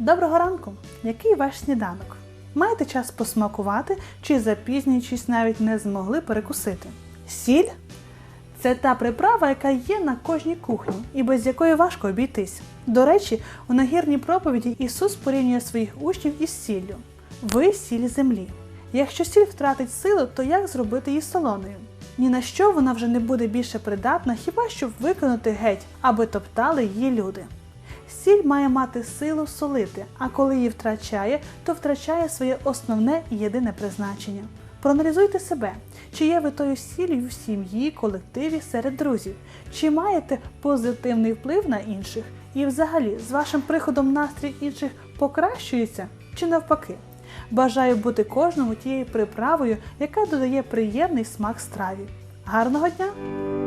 Доброго ранку! Який ваш сніданок? Маєте час посмакувати чи запізнюючись навіть не змогли перекусити? Сіль це та приправа, яка є на кожній кухні і без якої важко обійтись. До речі, у нагірній проповіді Ісус порівнює своїх учнів із сіллю. Ви сіль землі. Якщо сіль втратить силу, то як зробити її солоною? Ні на що вона вже не буде більше придатна, хіба щоб виконати геть, аби топтали її люди. Сіль має мати силу солити, а коли її втрачає, то втрачає своє основне і єдине призначення. Проаналізуйте себе, чи є ви тою сіллю в сім'ї, колективі, серед друзів, чи маєте позитивний вплив на інших, і взагалі з вашим приходом настрій інших покращується чи навпаки. Бажаю бути кожному тією приправою, яка додає приємний смак страві. Гарного дня!